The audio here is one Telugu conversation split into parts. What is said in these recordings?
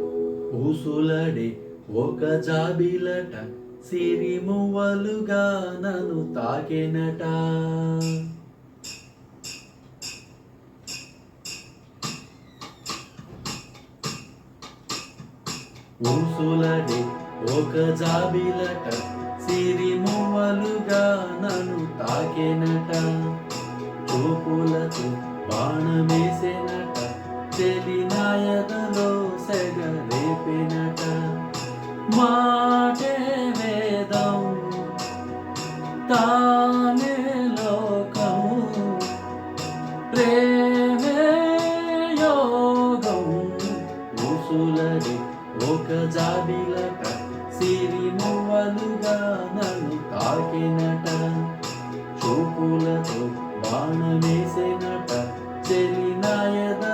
ఊసులడే ఒక జాబిలట సిరిమువ్వలుగా నన్ను తాకెనట. ఊసులడే ఒక జాబిలట సిరిమువ్వలుగా నన్ను తాకెనట. చూపులతో బాణమేసెనట. తానే లోకం ప్రేమే యోగం. ఊసులడి ఒక జాబిలట సిరిమువ్వలుగా నన్ను తాకినట. చూపులతో బాణమేసినట చెలినాయదలో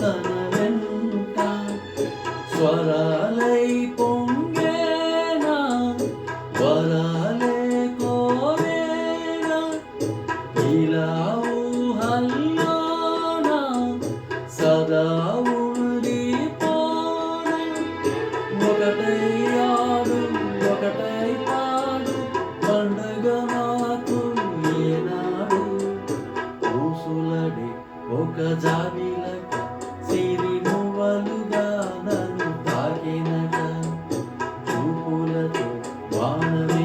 తన వెంట స్వరాలై పొంగేనా వరాలే కోరేనా ఇలా ఊహల్లోనా సదా ఉండిపోనే. ఒకటై ఆడు ఒకటై పాడు పండగ నాకు ఏనాడు. ఊసులడి ఒక జాబిలక Hallelujah.